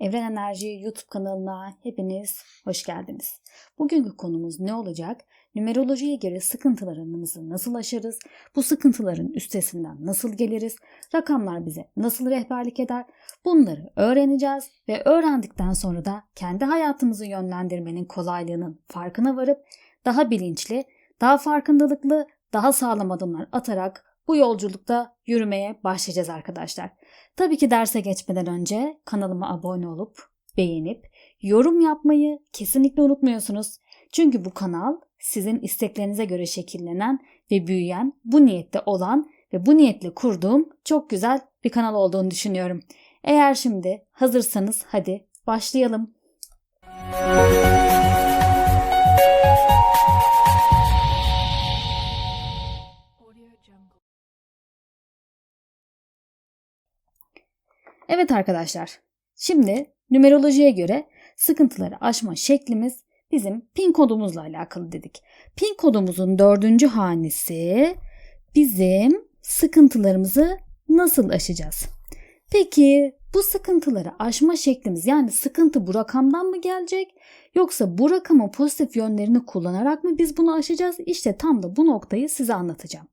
Evren Enerji YouTube kanalına hepiniz hoş geldiniz. Bugünkü konumuz ne olacak? Numerolojiye göre sıkıntılarımızı nasıl aşarız? Bu sıkıntıların üstesinden nasıl geliriz? Rakamlar bize nasıl rehberlik eder? Bunları öğreneceğiz ve öğrendikten sonra da kendi hayatımızı yönlendirmenin kolaylığının farkına varıp daha bilinçli, daha farkındalıklı, daha sağlam adımlar atarak bu yolculukta yürümeye başlayacağız arkadaşlar. Tabii ki derse geçmeden önce kanalıma abone olup beğenip yorum yapmayı kesinlikle unutmuyorsunuz. Çünkü bu kanal sizin isteklerinize göre şekillenen ve büyüyen, bu niyette olan ve bu niyetle kurduğum çok güzel bir kanal olduğunu düşünüyorum. Eğer şimdi hazırsanız hadi başlayalım. Evet arkadaşlar. Şimdi numerolojiye göre sıkıntıları aşma şeklimiz bizim pin kodumuzla alakalı dedik. Pin kodumuzun dördüncü hanesi bizim sıkıntılarımızı nasıl aşacağız? Peki bu sıkıntıları aşma şeklimiz yani sıkıntı bu rakamdan mı gelecek yoksa bu rakamın pozitif yönlerini kullanarak mı biz bunu aşacağız? İşte tam da bu noktayı size anlatacağım.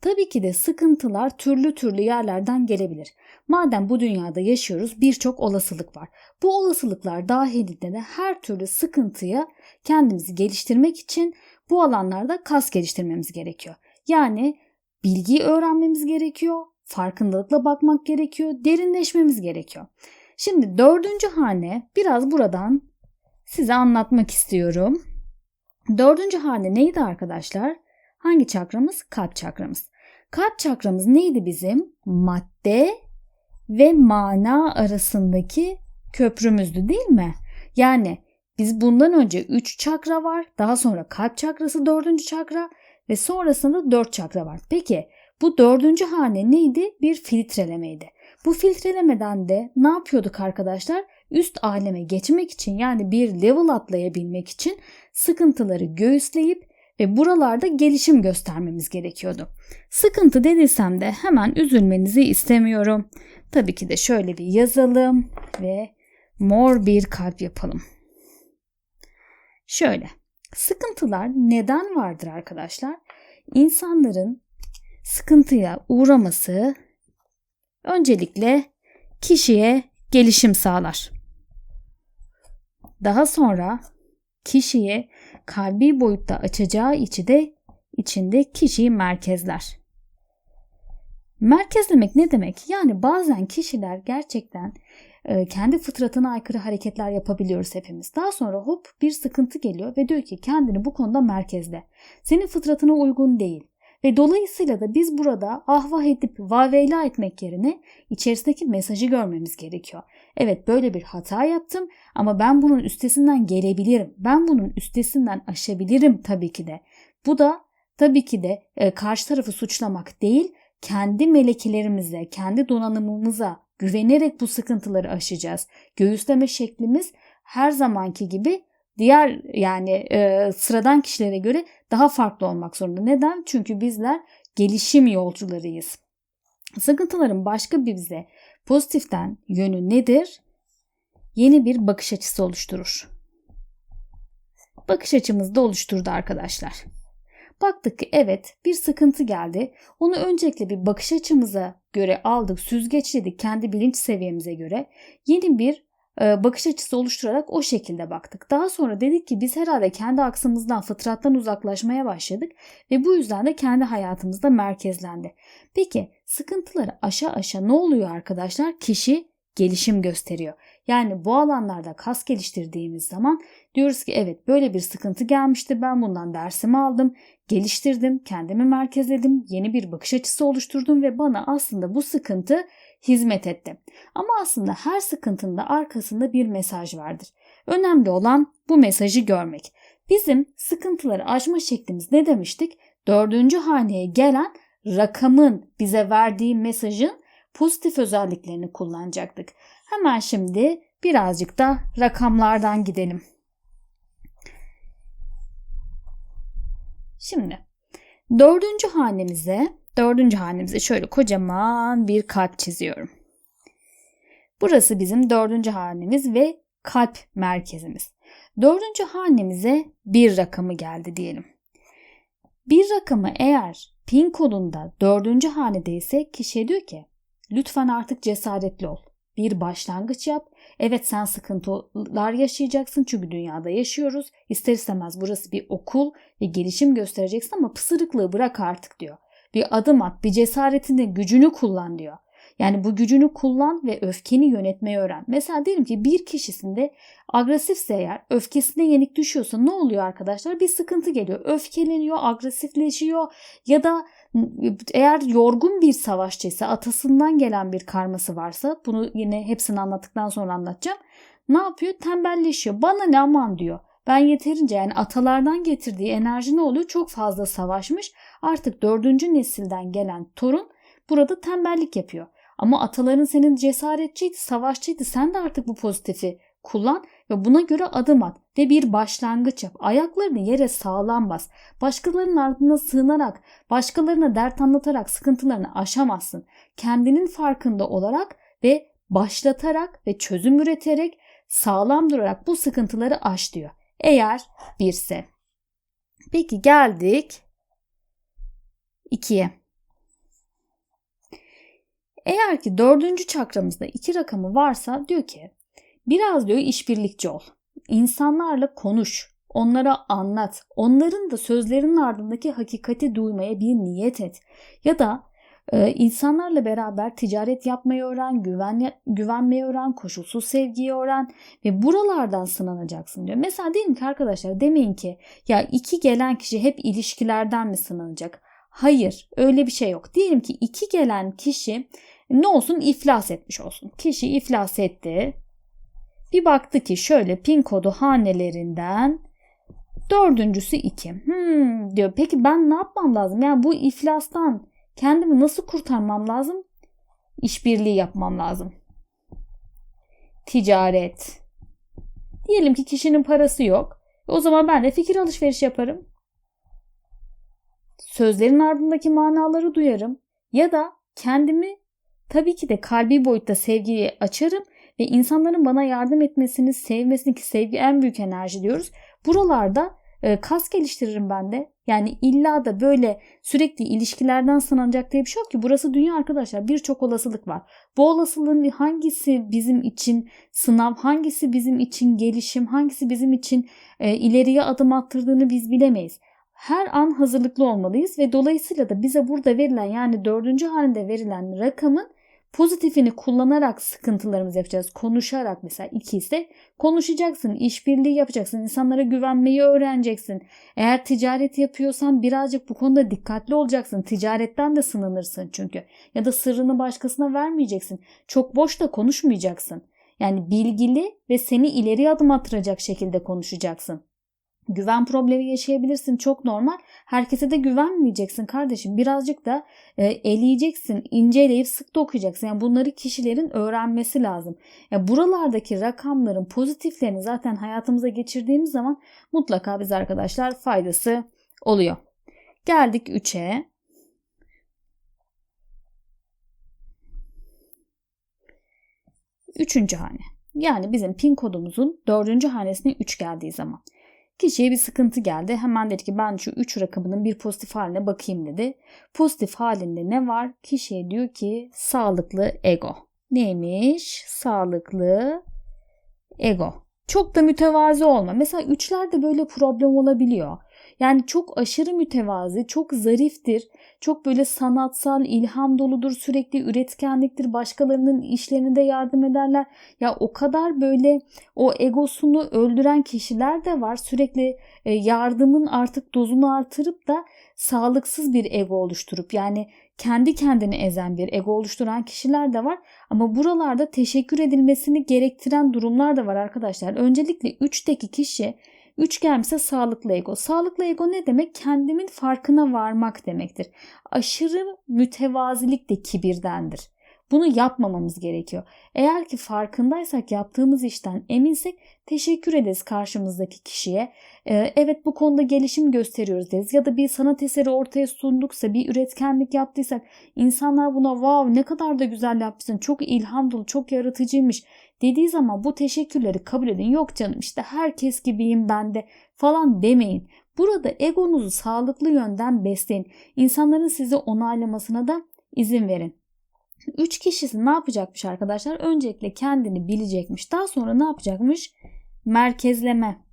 Tabii ki de sıkıntılar türlü türlü yerlerden gelebilir. Madem bu dünyada yaşıyoruz birçok olasılık var. Bu olasılıklar dahilinde de her türlü sıkıntıya kendimizi geliştirmek için bu alanlarda kas geliştirmemiz gerekiyor. Yani bilgiyi öğrenmemiz gerekiyor, farkındalıkla bakmak gerekiyor, derinleşmemiz gerekiyor. Şimdi dördüncü hane biraz buradan size anlatmak istiyorum. Dördüncü hane neydi arkadaşlar? Hangi çakramız? Kalp çakramız. Kalp çakramız neydi bizim? Madde ve mana arasındaki köprümüzdü değil mi? Yani biz bundan önce 3 çakra var. Daha sonra kalp çakrası 4. çakra ve sonrasında 4 çakra var. Peki bu dördüncü hane neydi? Bir filtrelemeydi. Bu filtrelemeden de ne yapıyorduk arkadaşlar? Üst aleme geçmek için yani bir level atlayabilmek için sıkıntıları göğüsleyip ve buralarda gelişim göstermemiz gerekiyordu. Sıkıntı dediysem de hemen üzülmenizi istemiyorum. Tabii ki de şöyle bir yazalım ve mor bir kalp yapalım. Şöyle. Sıkıntılar neden vardır arkadaşlar? İnsanların sıkıntıya uğraması öncelikle kişiye gelişim sağlar. Daha sonra kişiye kalbi boyutta açacağı içi de içinde kişiyi merkezler. Merkezlemek ne demek? Yani bazen kişiler gerçekten e, kendi fıtratına aykırı hareketler yapabiliyoruz hepimiz. Daha sonra hop bir sıkıntı geliyor ve diyor ki kendini bu konuda merkezle. Senin fıtratına uygun değil. Ve dolayısıyla da biz burada ahvah edip vaveyla etmek yerine içerisindeki mesajı görmemiz gerekiyor. Evet böyle bir hata yaptım ama ben bunun üstesinden gelebilirim. Ben bunun üstesinden aşabilirim tabii ki de. Bu da tabii ki de e, karşı tarafı suçlamak değil, kendi melekelerimize, kendi donanımımıza güvenerek bu sıkıntıları aşacağız. Göğüsleme şeklimiz her zamanki gibi diğer yani e, sıradan kişilere göre daha farklı olmak zorunda. Neden? Çünkü bizler gelişim yolcularıyız. Sıkıntıların başka bir bize pozitiften yönü nedir? Yeni bir bakış açısı oluşturur. Bakış açımızı da oluşturdu arkadaşlar. Baktık ki evet bir sıkıntı geldi. Onu öncelikle bir bakış açımıza göre aldık, süzgeçledik kendi bilinç seviyemize göre. Yeni bir bakış açısı oluşturarak o şekilde baktık. Daha sonra dedik ki biz herhalde kendi aksımızdan, fıtrattan uzaklaşmaya başladık ve bu yüzden de kendi hayatımızda merkezlendi. Peki sıkıntıları aşa aşa ne oluyor arkadaşlar? Kişi gelişim gösteriyor. Yani bu alanlarda kas geliştirdiğimiz zaman diyoruz ki evet böyle bir sıkıntı gelmişti ben bundan dersimi aldım, geliştirdim, kendimi merkezledim, yeni bir bakış açısı oluşturdum ve bana aslında bu sıkıntı hizmet etti. Ama aslında her sıkıntının da arkasında bir mesaj vardır. Önemli olan bu mesajı görmek. Bizim sıkıntıları aşma şeklimiz ne demiştik? Dördüncü haneye gelen rakamın bize verdiği mesajın pozitif özelliklerini kullanacaktık. Hemen şimdi birazcık da rakamlardan gidelim. Şimdi dördüncü hanemize, dördüncü hanemize şöyle kocaman bir kalp çiziyorum. Burası bizim dördüncü hanemiz ve kalp merkezimiz. Dördüncü hanemize bir rakamı geldi diyelim. Bir rakamı eğer pin kodunda dördüncü hanedeyse kişiye diyor ki lütfen artık cesaretli ol. Bir başlangıç yap. Evet sen sıkıntılar yaşayacaksın çünkü dünyada yaşıyoruz. İster istemez burası bir okul ve gelişim göstereceksin ama pısırıklığı bırak artık diyor. Bir adım at, bir cesaretini, gücünü kullan diyor. Yani bu gücünü kullan ve öfkeni yönetmeyi öğren. Mesela diyelim ki bir kişisinde agresifse eğer öfkesine yenik düşüyorsa ne oluyor arkadaşlar? Bir sıkıntı geliyor. Öfkeleniyor, agresifleşiyor ya da eğer yorgun bir savaşçıysa atasından gelen bir karması varsa bunu yine hepsini anlattıktan sonra anlatacağım. Ne yapıyor? Tembelleşiyor. Bana ne aman diyor. Ben yeterince yani atalardan getirdiği enerji ne oluyor? Çok fazla savaşmış. Artık dördüncü nesilden gelen torun burada tembellik yapıyor. Ama ataların senin cesaretçiydi, savaşçıydı. Sen de artık bu pozitifi kullan ve buna göre adım at ve bir başlangıç yap. Ayaklarını yere sağlam bas. Başkalarının ardına sığınarak, başkalarına dert anlatarak sıkıntılarını aşamazsın. Kendinin farkında olarak ve başlatarak ve çözüm üreterek sağlam durarak bu sıkıntıları aş diyor. Eğer birse. Peki geldik ikiye. Eğer ki dördüncü çakramızda iki rakamı varsa diyor ki biraz diyor işbirlikçi ol. İnsanlarla konuş. Onlara anlat. Onların da sözlerinin ardındaki hakikati duymaya bir niyet et. Ya da e, insanlarla beraber ticaret yapmayı öğren, güven, güvenmeyi öğren, koşulsuz sevgiyi öğren ve buralardan sınanacaksın diyor. Mesela diyelim ki arkadaşlar demeyin ki ya iki gelen kişi hep ilişkilerden mi sınanacak? Hayır öyle bir şey yok. Diyelim ki iki gelen kişi ne olsun iflas etmiş olsun. Kişi iflas etti. Bir baktı ki şöyle pin kodu hanelerinden dördüncüsü 2. Hmm, diyor. Peki ben ne yapmam lazım? Yani bu iflastan kendimi nasıl kurtarmam lazım? İşbirliği yapmam lazım. Ticaret. Diyelim ki kişinin parası yok. O zaman ben de fikir alışverişi yaparım. Sözlerin ardındaki manaları duyarım. Ya da kendimi Tabii ki de kalbi boyutta sevgiyi açarım ve insanların bana yardım etmesini, sevmesini ki sevgi en büyük enerji diyoruz. Buralarda e, kas geliştiririm ben de. Yani illa da böyle sürekli ilişkilerden sınanacak diye bir şey yok ki. Burası dünya arkadaşlar. Birçok olasılık var. Bu olasılığın hangisi bizim için sınav, hangisi bizim için gelişim, hangisi bizim için e, ileriye adım attırdığını biz bilemeyiz her an hazırlıklı olmalıyız ve dolayısıyla da bize burada verilen yani dördüncü halinde verilen rakamın pozitifini kullanarak sıkıntılarımızı yapacağız. Konuşarak mesela iki ise konuşacaksın, işbirliği yapacaksın, insanlara güvenmeyi öğreneceksin. Eğer ticaret yapıyorsan birazcık bu konuda dikkatli olacaksın. Ticaretten de sınanırsın çünkü. Ya da sırrını başkasına vermeyeceksin. Çok boş da konuşmayacaksın. Yani bilgili ve seni ileri adım attıracak şekilde konuşacaksın. Güven problemi yaşayabilirsin çok normal. Herkese de güvenmeyeceksin kardeşim. Birazcık da e, eleyeceksin, inceleyip sık dokuyacaksın. Yani bunları kişilerin öğrenmesi lazım. Yani buralardaki rakamların pozitiflerini zaten hayatımıza geçirdiğimiz zaman mutlaka biz arkadaşlar faydası oluyor. Geldik 3'e. Üçüncü hane. Yani bizim pin kodumuzun dördüncü hanesine 3 geldiği zaman. Kişiye bir sıkıntı geldi. Hemen dedi ki ben şu 3 rakamının bir pozitif haline bakayım dedi. Pozitif halinde ne var? Kişiye diyor ki sağlıklı ego. Neymiş? Sağlıklı ego. Çok da mütevazi olma. Mesela üçlerde böyle problem olabiliyor. Yani çok aşırı mütevazi, çok zariftir, çok böyle sanatsal, ilham doludur, sürekli üretkenliktir, başkalarının işlerinde yardım ederler. Ya o kadar böyle o egosunu öldüren kişiler de var. Sürekli e, yardımın artık dozunu artırıp da sağlıksız bir ego oluşturup yani kendi kendini ezen bir ego oluşturan kişiler de var. Ama buralarda teşekkür edilmesini gerektiren durumlar da var arkadaşlar. Öncelikle 3'teki kişi Üçgen ise sağlıklı ego. Sağlıklı ego ne demek? Kendimin farkına varmak demektir. Aşırı mütevazilik de kibirdendir. Bunu yapmamamız gerekiyor. Eğer ki farkındaysak yaptığımız işten eminsek teşekkür ederiz karşımızdaki kişiye. Ee, evet bu konuda gelişim gösteriyoruz deriz. Ya da bir sanat eseri ortaya sunduksa, bir üretkenlik yaptıysak insanlar buna wow ne kadar da güzel yapmışsın, çok ilham dolu, çok yaratıcıymış dediği zaman bu teşekkürleri kabul edin. Yok canım işte herkes gibiyim ben de falan demeyin. Burada egonuzu sağlıklı yönden besleyin. İnsanların sizi onaylamasına da izin verin. Üç kişisi ne yapacakmış arkadaşlar? Öncelikle kendini bilecekmiş. Daha sonra ne yapacakmış? Merkezleme.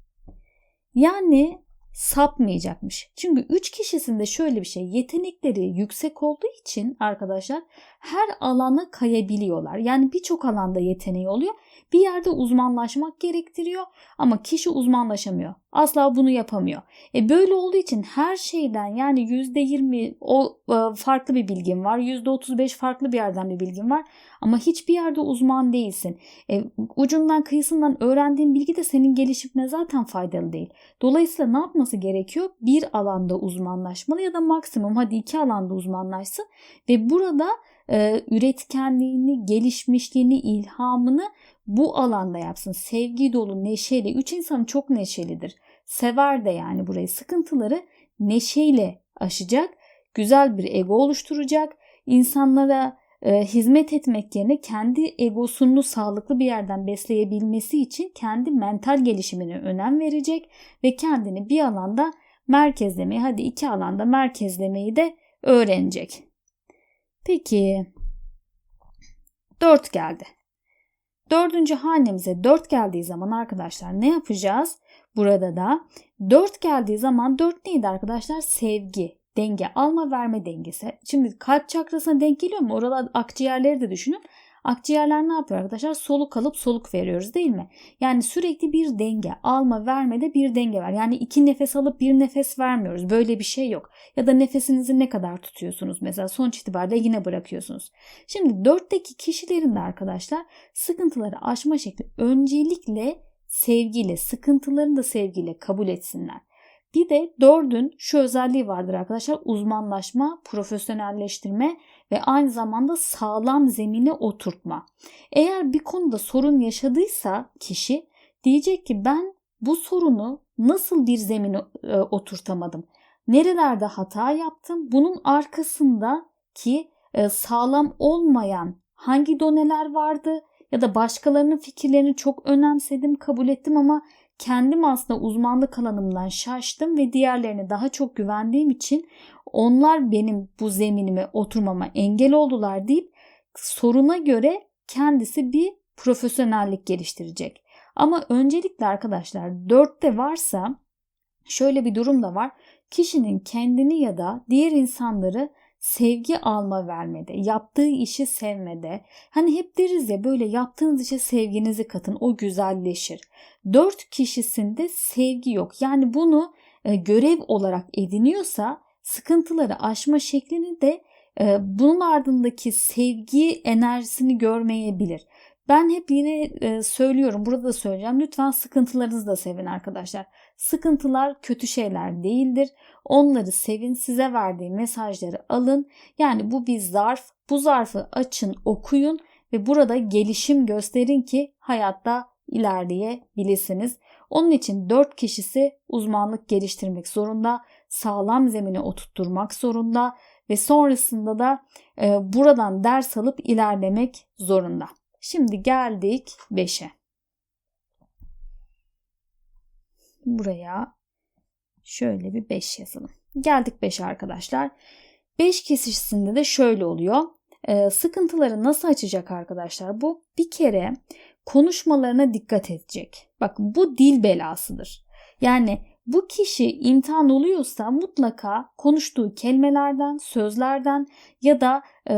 Yani sapmayacakmış. Çünkü üç kişisinde şöyle bir şey yetenekleri yüksek olduğu için arkadaşlar her alana kayabiliyorlar. Yani birçok alanda yeteneği oluyor. Bir yerde uzmanlaşmak gerektiriyor ama kişi uzmanlaşamıyor. Asla bunu yapamıyor. E böyle olduğu için her şeyden yani %20 o e, farklı bir bilgin var. %35 farklı bir yerden bir bilgin var. Ama hiçbir yerde uzman değilsin. E, ucundan kıyısından öğrendiğin bilgi de senin gelişimine zaten faydalı değil. Dolayısıyla ne yapması gerekiyor? Bir alanda uzmanlaşmalı ya da maksimum hadi iki alanda uzmanlaşsın. Ve burada e, üretkenliğini, gelişmişliğini, ilhamını bu alanda yapsın. Sevgi dolu, neşeli. Üç insan çok neşelidir. Sever de yani burayı. Sıkıntıları neşeyle aşacak. Güzel bir ego oluşturacak. İnsanlara e, hizmet etmek yerine kendi egosunu sağlıklı bir yerden besleyebilmesi için kendi mental gelişimine önem verecek ve kendini bir alanda merkezlemeyi hadi iki alanda merkezlemeyi de öğrenecek. Peki 4 geldi. Dördüncü hanemize 4 geldiği zaman arkadaşlar ne yapacağız? Burada da 4 geldiği zaman 4 neydi arkadaşlar? Sevgi, denge, alma verme dengesi. Şimdi kalp çakrasına denk geliyor mu? Orada akciğerleri de düşünün. Akciğerler ne yapıyor arkadaşlar? Soluk alıp soluk veriyoruz değil mi? Yani sürekli bir denge, alma vermede bir denge var. Yani iki nefes alıp bir nefes vermiyoruz. Böyle bir şey yok. Ya da nefesinizi ne kadar tutuyorsunuz mesela sonuç itibariyle yine bırakıyorsunuz. Şimdi dörtteki kişilerin de arkadaşlar sıkıntıları aşma şekli öncelikle sevgiyle, sıkıntılarını da sevgiyle kabul etsinler. Bir de dördün şu özelliği vardır arkadaşlar uzmanlaşma, profesyonelleştirme ve aynı zamanda sağlam zemine oturtma. Eğer bir konuda sorun yaşadıysa kişi diyecek ki ben bu sorunu nasıl bir zemine e, oturtamadım? Nerelerde hata yaptım? Bunun arkasında ki e, sağlam olmayan hangi doneler vardı ya da başkalarının fikirlerini çok önemsedim, kabul ettim ama kendim aslında uzmanlık alanımdan şaştım ve diğerlerine daha çok güvendiğim için onlar benim bu zeminime oturmama engel oldular deyip soruna göre kendisi bir profesyonellik geliştirecek. Ama öncelikle arkadaşlar dörtte varsa şöyle bir durum da var. Kişinin kendini ya da diğer insanları sevgi alma vermede, yaptığı işi sevmede. Hani hep deriz ya böyle yaptığınız işe sevginizi katın o güzelleşir. Dört kişisinde sevgi yok. Yani bunu e, görev olarak ediniyorsa sıkıntıları aşma şeklini de e, bunun ardındaki sevgi enerjisini görmeyebilir. Ben hep yine e, söylüyorum, burada da söyleyeceğim. Lütfen sıkıntılarınızı da sevin arkadaşlar. Sıkıntılar kötü şeyler değildir. Onları sevin, size verdiği mesajları alın. Yani bu bir zarf. Bu zarfı açın, okuyun ve burada gelişim gösterin ki hayatta ilerleyebilirsiniz. Onun için 4 kişisi uzmanlık geliştirmek zorunda, sağlam zemine oturtturmak zorunda ve sonrasında da e, buradan ders alıp ilerlemek zorunda. Şimdi geldik 5'e. Buraya şöyle bir 5 yazalım. Geldik 5'e arkadaşlar. 5 kesişisinde de şöyle oluyor. Ee, sıkıntıları nasıl açacak arkadaşlar? Bu bir kere konuşmalarına dikkat edecek. Bak bu dil belasıdır. Yani bu kişi imtihan oluyorsa mutlaka konuştuğu kelimelerden, sözlerden ya da e,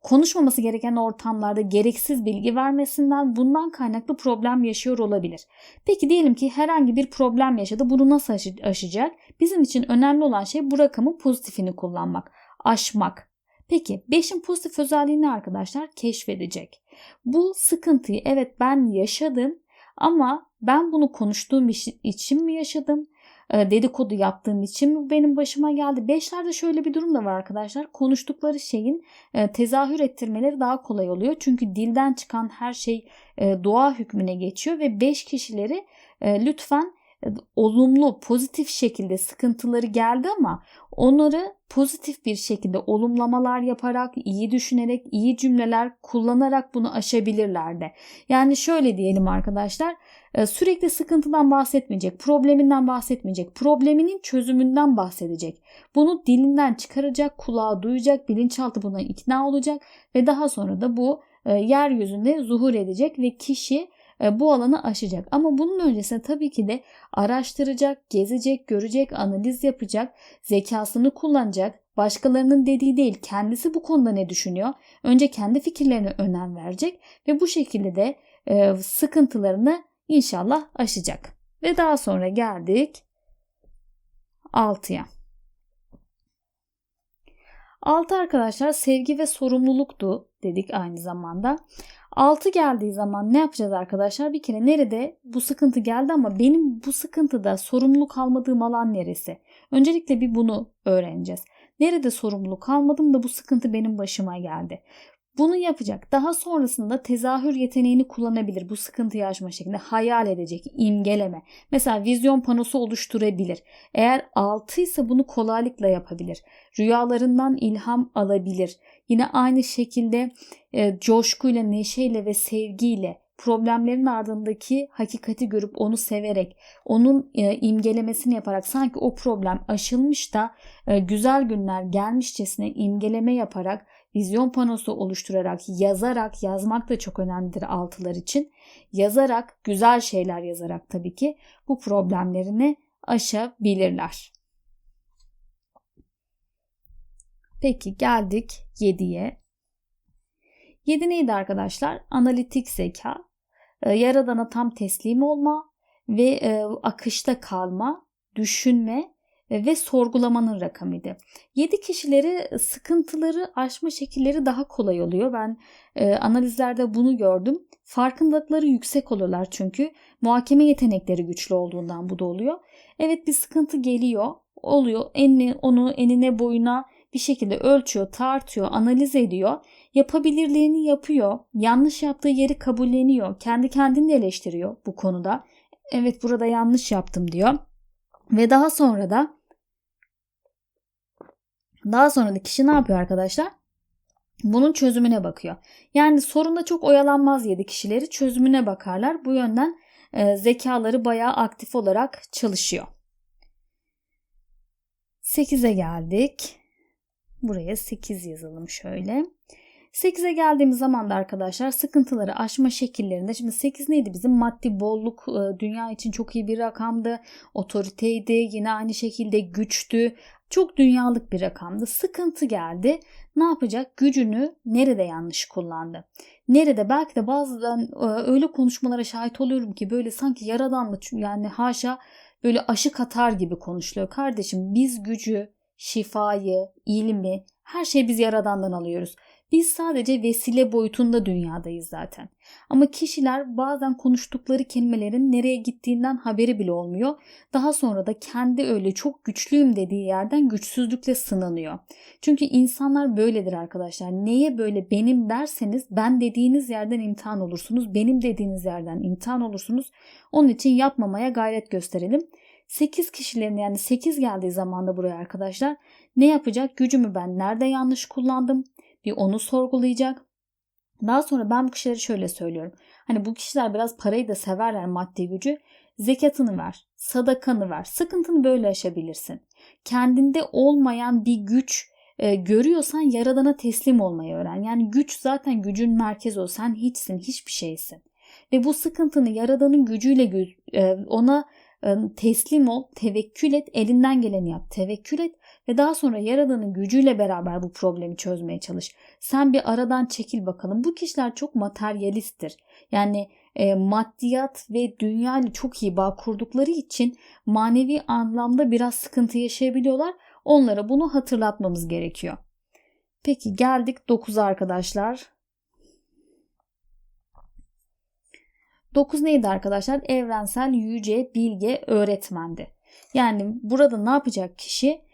konuşmaması gereken ortamlarda gereksiz bilgi vermesinden bundan kaynaklı problem yaşıyor olabilir. Peki diyelim ki herhangi bir problem yaşadı. Bunu nasıl aşacak? Bizim için önemli olan şey bu rakamın pozitifini kullanmak, aşmak. Peki 5'in pozitif özelliğini arkadaşlar keşfedecek. Bu sıkıntıyı evet ben yaşadım ama ben bunu konuştuğum için mi yaşadım? e, dedikodu yaptığım için benim başıma geldi. Beşlerde şöyle bir durum da var arkadaşlar. Konuştukları şeyin e, tezahür ettirmeleri daha kolay oluyor. Çünkü dilden çıkan her şey e, doğa hükmüne geçiyor ve beş kişileri e, lütfen olumlu, pozitif şekilde sıkıntıları geldi ama onları pozitif bir şekilde olumlamalar yaparak, iyi düşünerek, iyi cümleler kullanarak bunu aşabilirler de. Yani şöyle diyelim arkadaşlar, e, sürekli sıkıntıdan bahsetmeyecek, probleminden bahsetmeyecek, probleminin çözümünden bahsedecek. Bunu dilinden çıkaracak, kulağı duyacak, bilinçaltı buna ikna olacak ve daha sonra da bu e, yeryüzünde zuhur edecek ve kişi e, bu alanı aşacak. Ama bunun öncesinde tabii ki de araştıracak, gezecek, görecek, analiz yapacak, zekasını kullanacak, başkalarının dediği değil kendisi bu konuda ne düşünüyor? Önce kendi fikirlerine önem verecek ve bu şekilde de e, sıkıntılarını inşallah aşacak. Ve daha sonra geldik 6'ya. 6 arkadaşlar sevgi ve sorumluluktu dedik aynı zamanda. 6 geldiği zaman ne yapacağız arkadaşlar? Bir kere nerede bu sıkıntı geldi ama benim bu sıkıntıda sorumluluk almadığım alan neresi? Öncelikle bir bunu öğreneceğiz. Nerede sorumluluk almadım da bu sıkıntı benim başıma geldi. Bunu yapacak. Daha sonrasında tezahür yeteneğini kullanabilir. Bu sıkıntıyı aşma şeklinde hayal edecek, imgeleme. Mesela vizyon panosu oluşturabilir. Eğer altıysa bunu kolaylıkla yapabilir. Rüyalarından ilham alabilir. Yine aynı şekilde e, coşkuyla, neşeyle ve sevgiyle problemlerin ardındaki hakikati görüp onu severek, onun e, imgelemesini yaparak sanki o problem aşılmış da e, güzel günler gelmişçesine imgeleme yaparak vizyon panosu oluşturarak, yazarak, yazmak da çok önemlidir altılar için. Yazarak, güzel şeyler yazarak tabii ki bu problemlerini aşabilirler. Peki geldik 7'ye. 7 neydi arkadaşlar? Analitik zeka, e, yaradana tam teslim olma ve e, akışta kalma, düşünme ve sorgulamanın rakamıydı. 7 kişileri sıkıntıları aşma şekilleri daha kolay oluyor. Ben e, analizlerde bunu gördüm. Farkındalıkları yüksek oluyorlar çünkü muhakeme yetenekleri güçlü olduğundan bu da oluyor. Evet bir sıkıntı geliyor, oluyor. Enini, onu enine boyuna bir şekilde ölçüyor, tartıyor, analiz ediyor. Yapabilirliğini yapıyor. Yanlış yaptığı yeri kabulleniyor. Kendi kendini eleştiriyor bu konuda. Evet burada yanlış yaptım diyor. Ve daha sonra da daha sonra da kişi ne yapıyor arkadaşlar? Bunun çözümüne bakıyor. Yani sorunda çok oyalanmaz yedi kişileri çözümüne bakarlar. Bu yönden e, zekaları bayağı aktif olarak çalışıyor. 8'e geldik. Buraya 8 yazalım şöyle. 8'e geldiğimiz zaman da arkadaşlar sıkıntıları aşma şekillerinde. Şimdi 8 neydi bizim? Maddi bolluk e, dünya için çok iyi bir rakamdı. Otoriteydi yine aynı şekilde güçtü. Çok dünyalık bir rakamdı. Sıkıntı geldi. Ne yapacak? Gücünü nerede yanlış kullandı? Nerede? Belki de bazen e, öyle konuşmalara şahit oluyorum ki böyle sanki yaradanlı yani haşa böyle aşı katar gibi konuşuluyor. Kardeşim biz gücü şifayı, ilmi, her şeyi biz Yaradan'dan alıyoruz. Biz sadece vesile boyutunda dünyadayız zaten. Ama kişiler bazen konuştukları kelimelerin nereye gittiğinden haberi bile olmuyor. Daha sonra da kendi öyle çok güçlüyüm dediği yerden güçsüzlükle sınanıyor. Çünkü insanlar böyledir arkadaşlar. Neye böyle benim derseniz ben dediğiniz yerden imtihan olursunuz. Benim dediğiniz yerden imtihan olursunuz. Onun için yapmamaya gayret gösterelim. 8 kişilerin yani 8 geldiği zamanda buraya arkadaşlar ne yapacak? Gücümü ben nerede yanlış kullandım? Bir onu sorgulayacak. Daha sonra ben bu kişilere şöyle söylüyorum. Hani bu kişiler biraz parayı da severler maddi gücü. Zekatını ver, sadakanı ver. Sıkıntını böyle aşabilirsin. Kendinde olmayan bir güç e, görüyorsan yaradana teslim olmayı öğren. Yani güç zaten gücün merkezi o. Sen hiçsin, hiçbir şeysin. Ve bu sıkıntını yaradanın gücüyle e, ona teslim ol, tevekkül et, elinden geleni yap, tevekkül et ve daha sonra Yaradan'ın gücüyle beraber bu problemi çözmeye çalış. Sen bir aradan çekil bakalım. Bu kişiler çok materyalisttir. Yani e, maddiyat ve dünya ile çok iyi bağ kurdukları için manevi anlamda biraz sıkıntı yaşayabiliyorlar. Onlara bunu hatırlatmamız gerekiyor. Peki geldik 9'a arkadaşlar. 9 neydi arkadaşlar? Evrensel yüce bilge öğretmendi. Yani burada ne yapacak kişi?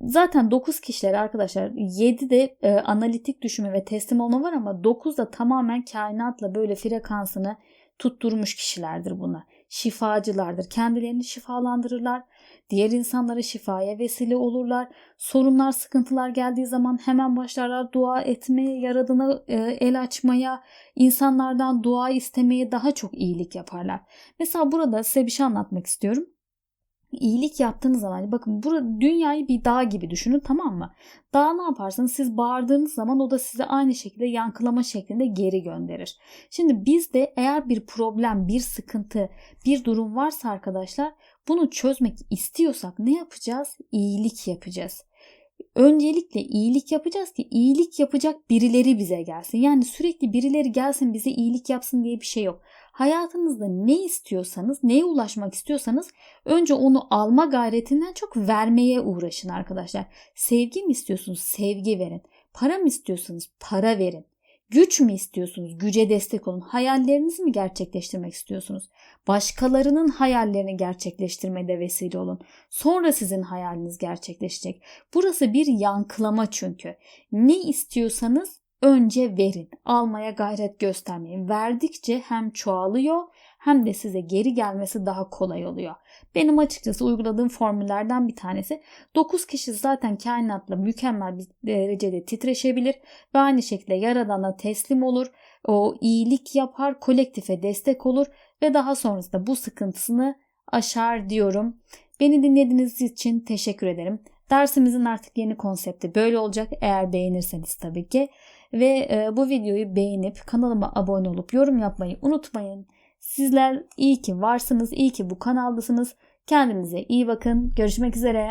Zaten 9 kişiler arkadaşlar 7 de e, analitik düşünme ve teslim olma var ama 9 da tamamen kainatla böyle frekansını tutturmuş kişilerdir bunlar. Şifacılardır. Kendilerini şifalandırırlar. Diğer insanlara şifaya vesile olurlar. Sorunlar, sıkıntılar geldiği zaman hemen başlarlar dua etmeye, yaradına e, el açmaya, insanlardan dua istemeye daha çok iyilik yaparlar. Mesela burada size bir şey anlatmak istiyorum. İyilik yaptığınız zaman bakın burada dünyayı bir dağ gibi düşünün tamam mı? Dağ ne yaparsanız siz bağırdığınız zaman o da size aynı şekilde yankılama şeklinde geri gönderir. Şimdi bizde eğer bir problem, bir sıkıntı, bir durum varsa arkadaşlar bunu çözmek istiyorsak ne yapacağız? İyilik yapacağız. Öncelikle iyilik yapacağız ki iyilik yapacak birileri bize gelsin. Yani sürekli birileri gelsin bize iyilik yapsın diye bir şey yok. Hayatınızda ne istiyorsanız, neye ulaşmak istiyorsanız önce onu alma gayretinden çok vermeye uğraşın arkadaşlar. Sevgi mi istiyorsunuz? Sevgi verin. Para mı istiyorsanız para verin. Güç mü istiyorsunuz? Güce destek olun. Hayallerinizi mi gerçekleştirmek istiyorsunuz? Başkalarının hayallerini gerçekleştirmede vesile olun. Sonra sizin hayaliniz gerçekleşecek. Burası bir yankılama çünkü. Ne istiyorsanız önce verin. Almaya gayret göstermeyin. Verdikçe hem çoğalıyor hem de size geri gelmesi daha kolay oluyor. Benim açıkçası uyguladığım formüllerden bir tanesi 9 kişi zaten kainatla mükemmel bir derecede titreşebilir ve aynı şekilde yaradana teslim olur. O iyilik yapar, kolektife destek olur ve daha sonrasında bu sıkıntısını aşar diyorum. Beni dinlediğiniz için teşekkür ederim. Dersimizin artık yeni konsepti böyle olacak eğer beğenirseniz tabii ki. Ve e, bu videoyu beğenip kanalıma abone olup yorum yapmayı unutmayın. Sizler iyi ki varsınız, iyi ki bu kanaldasınız. Kendinize iyi bakın. Görüşmek üzere.